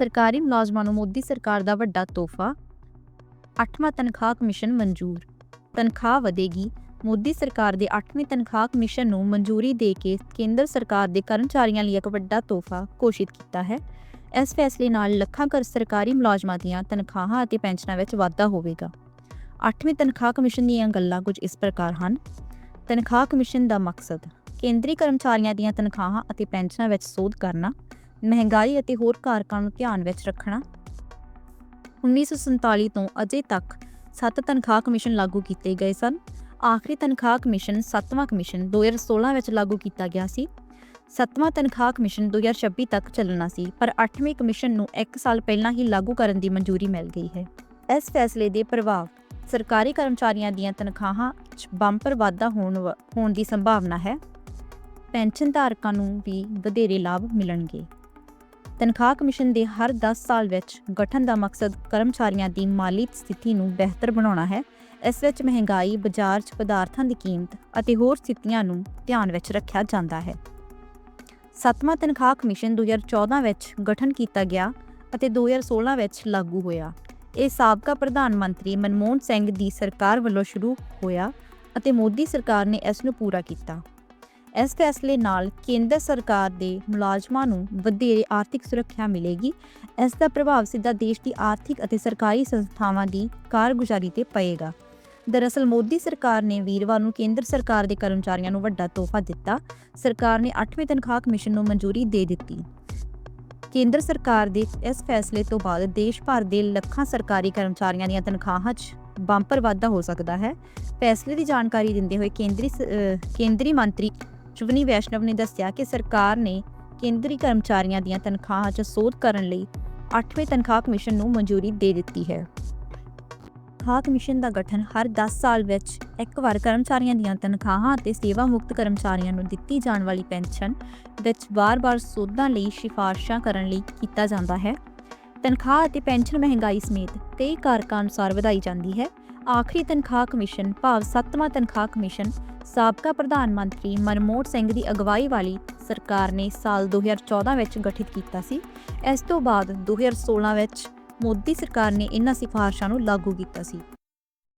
ਸਰਕਾਰੀ ਮੁਲਾਜ਼ਮਾਂ ਨੂੰ ਮੋਦੀ ਸਰਕਾਰ ਦਾ ਵੱਡਾ ਤੋਹਫਾ। 8ਵਾਂ ਤਨਖਾਹ ਕਮਿਸ਼ਨ ਮਨਜ਼ੂਰ। ਤਨਖਾਹ ਵਧੇਗੀ। ਮੋਦੀ ਸਰਕਾਰ ਦੇ 8ਵੇਂ ਤਨਖਾਹ ਕਮਿਸ਼ਨ ਨੂੰ ਮਨਜ਼ੂਰੀ ਦੇ ਕੇ ਕੇਂਦਰ ਸਰਕਾਰ ਦੇ ਕਰਮਚਾਰੀਆਂ ਲਈ ਇੱਕ ਵੱਡਾ ਤੋਹਫਾ ਘੋਸ਼ਿਤ ਕੀਤਾ ਹੈ। ਇਸ ਫੈਸਲੇ ਨਾਲ ਲੱਖਾਂ ਕਰ ਸਰਕਾਰੀ ਮੁਲਾਜ਼ਮਾਂ ਦੀਆਂ ਤਨਖਾਹਾਂ ਅਤੇ ਪੈਨਸ਼ਨਾਂ ਵਿੱਚ ਵਾਧਾ ਹੋਵੇਗਾ। 8ਵੇਂ ਤਨਖਾਹ ਕਮਿਸ਼ਨ ਦੀਆਂ ਗੱਲਾਂ ਕੁਝ ਇਸ ਪ੍ਰਕਾਰ ਹਨ। ਤਨਖਾਹ ਕਮਿਸ਼ਨ ਦਾ ਮਕਸਦ ਕੇਂਦਰੀ ਕਰਮਚਾਰੀਆਂ ਦੀਆਂ ਤਨਖਾਹਾਂ ਅਤੇ ਪੈਨਸ਼ਨਾਂ ਵਿੱਚ ਸੋਧ ਕਰਨਾ। ਮਹਿੰਗਾਈ ਅਤੇ ਹੋਰ ਕਾਰਕਾਂ ਨੂੰ ਧਿਆਨ ਵਿੱਚ ਰੱਖਣਾ। 1947 ਤੋਂ ਅਜੇ ਤੱਕ 7 ਤਨਖਾਹ ਕਮਿਸ਼ਨ ਲਾਗੂ ਕੀਤੇ ਗਏ ਸਨ। ਆਖਰੀ ਤਨਖਾਹ ਕਮਿਸ਼ਨ 7ਵਾਂ ਕਮਿਸ਼ਨ 2016 ਵਿੱਚ ਲਾਗੂ ਕੀਤਾ ਗਿਆ ਸੀ। 7ਵਾਂ ਤਨਖਾਹ ਕਮਿਸ਼ਨ 2026 ਤੱਕ ਚੱਲਣਾ ਸੀ, ਪਰ 8ਵੇਂ ਕਮਿਸ਼ਨ ਨੂੰ 1 ਸਾਲ ਪਹਿਲਾਂ ਹੀ ਲਾਗੂ ਕਰਨ ਦੀ ਮਨਜ਼ੂਰੀ ਮਿਲ ਗਈ ਹੈ। ਇਸ ਫੈਸਲੇ ਦੇ ਪ੍ਰਭਾਵ ਸਰਕਾਰੀ ਕਰਮਚਾਰੀਆਂ ਦੀਆਂ ਤਨਖਾਹਾਂ 'ਚ ਬੰਪਰ ਵਾਧਾ ਹੋਣ ਵ- ਹੋਣ ਦੀ ਸੰਭਾਵਨਾ ਹੈ। ਪੈਨਸ਼ਨ ਧਾਰਕਾਂ ਨੂੰ ਵੀ ਵਧੇਰੇ ਲਾਭ ਮਿਲਣਗੇ। ਤਨਖਾਹ ਕਮਿਸ਼ਨ ਦੇ ਹਰ 10 ਸਾਲ ਵਿੱਚ ਗਠਨ ਦਾ ਮਕਸਦ ਕਰਮਚਾਰੀਆਂ ਦੀ ਮਾਲੀ ਸਥਿਤੀ ਨੂੰ ਬਿਹਤਰ ਬਣਾਉਣਾ ਹੈ। ਇਸ ਵਿੱਚ ਮਹਿੰਗਾਈ, ਬਾਜ਼ਾਰ 'ਚ ਪਦਾਰਥਾਂ ਦੀ ਕੀਮਤ ਅਤੇ ਹੋਰ ਸਥਿਤੀਆਂ ਨੂੰ ਧਿਆਨ ਵਿੱਚ ਰੱਖਿਆ ਜਾਂਦਾ ਹੈ। ਸੱਤਵਾਂ ਤਨਖਾਹ ਕਮਿਸ਼ਨ 2014 ਵਿੱਚ ਗਠਨ ਕੀਤਾ ਗਿਆ ਅਤੇ 2016 ਵਿੱਚ ਲਾਗੂ ਹੋਇਆ। ਇਹ ਸਾਬਕਾ ਪ੍ਰਧਾਨ ਮੰਤਰੀ ਮਨਮੋਹਨ ਸਿੰਘ ਦੀ ਸਰਕਾਰ ਵੱਲੋਂ ਸ਼ੁਰੂ ਹੋਇਆ ਅਤੇ ਮੋਦੀ ਸਰਕਾਰ ਨੇ ਇਸ ਨੂੰ ਪੂਰਾ ਕੀਤਾ। ਇਸ ਫੈਸਲੇ ਨਾਲ ਕੇਂਦਰ ਸਰਕਾਰ ਦੇ ਮੁਲਾਜ਼ਮਾਂ ਨੂੰ ਵਧੇਰੇ ਆਰਥਿਕ ਸੁਰੱਖਿਆ ਮਿਲੇਗੀ। ਇਸ ਦਾ ਪ੍ਰਭਾਵ ਸਿੱਧਾ ਦੇਸ਼ ਦੀ ਆਰਥਿਕ ਅਤੇ ਸਰਕਾਰੀ ਸੰਸਥਾਵਾਂ ਦੀ ਕਾਰਗੁਜ਼ਾਰੀ ਤੇ ਪਏਗਾ। ਦਰਅਸਲ ਮੋਦੀ ਸਰਕਾਰ ਨੇ ਵੀਰਵਾਰ ਨੂੰ ਕੇਂਦਰ ਸਰਕਾਰ ਦੇ ਕਰਮਚਾਰੀਆਂ ਨੂੰ ਵੱਡਾ ਤੋਹਫਾ ਦਿੱਤਾ। ਸਰਕਾਰ ਨੇ 8ਵੇਂ ਤਨਖਾਹ ਕਮਿਸ਼ਨ ਨੂੰ ਮਨਜ਼ੂਰੀ ਦੇ ਦਿੱਤੀ। ਕੇਂਦਰ ਸਰਕਾਰ ਦੇ ਇਸ ਫੈਸਲੇ ਤੋਂ ਬਾਅਦ ਦੇਸ਼ ਭਰ ਦੇ ਲੱਖਾਂ ਸਰਕਾਰੀ ਕਰਮਚਾਰੀਆਂ ਦੀਆਂ ਤਨਖਾਹਾਂ 'ਚ ਬੰਪਰ ਵਾਧਾ ਹੋ ਸਕਦਾ ਹੈ। ਫੈਸਲੇ ਦੀ ਜਾਣਕਾਰੀ ਦਿੰਦੇ ਹੋਏ ਕੇਂਦਰੀ ਕੇਂਦਰੀ ਮੰਤਰੀ ਸ਼ਵਨੀ ਵੈਸ਼ਨਵ ਨੇ ਦੱਸਿਆ ਕਿ ਸਰਕਾਰ ਨੇ ਕੇਂਦਰੀ ਕਰਮਚਾਰੀਆਂ ਦੀਆਂ ਤਨਖਾਹਾਂ 'ਚ ਸੋਧ ਕਰਨ ਲਈ 8ਵੇਂ ਤਨਖਾਹ ਕਮਿਸ਼ਨ ਨੂੰ ਮਨਜ਼ੂਰੀ ਦੇ ਦਿੱਤੀ ਹੈ। ਤਨਖਾਹ ਕਮਿਸ਼ਨ ਦਾ ਗਠਨ ਹਰ 10 ਸਾਲ ਵਿੱਚ ਇੱਕ ਵਾਰ ਕਰਮਚਾਰੀਆਂ ਦੀਆਂ ਤਨਖਾਹਾਂ ਅਤੇ ਸੇਵਾ ਮੁਕਤ ਕਰਮਚਾਰੀਆਂ ਨੂੰ ਦਿੱਤੀ ਜਾਣ ਵਾਲੀ ਪੈਨਸ਼ਨ ਵਿੱਚ ਵਾਰ-ਵਾਰ ਸੋਧਾਂ ਲਈ ਸਿਫਾਰਸ਼ਾਂ ਕਰਨ ਲਈ ਕੀਤਾ ਜਾਂਦਾ ਹੈ। ਤਨਖਾਹ ਅਤੇ ਪੈਨਸ਼ਨ ਮਹਿੰਗਾਈ ਸਮੇਤ ਕਈ ਕਾਰਕਾਂ ਅਨੁਸਾਰ ਵਧਾਈ ਜਾਂਦੀ ਹੈ। ਆਖਰੀ ਤਨਖਾਹ ਕਮਿਸ਼ਨ, ਭਾਵ 7ਵਾਂ ਤਨਖਾਹ ਕਮਿਸ਼ਨ, ਸਾਬਕਾ ਪ੍ਰਧਾਨ ਮੰਤਰੀ ਮਨਮੋਹਨ ਸਿੰਘ ਦੀ ਅਗਵਾਈ ਵਾਲੀ ਸਰਕਾਰ ਨੇ ਸਾਲ 2014 ਵਿੱਚ ਗਠਿਤ ਕੀਤਾ ਸੀ। ਇਸ ਤੋਂ ਬਾਅਦ 2016 ਵਿੱਚ ਮੋਦੀ ਸਰਕਾਰ ਨੇ ਇਹਨਾਂ ਸਿਫਾਰਸ਼ਾਂ ਨੂੰ ਲਾਗੂ ਕੀਤਾ ਸੀ।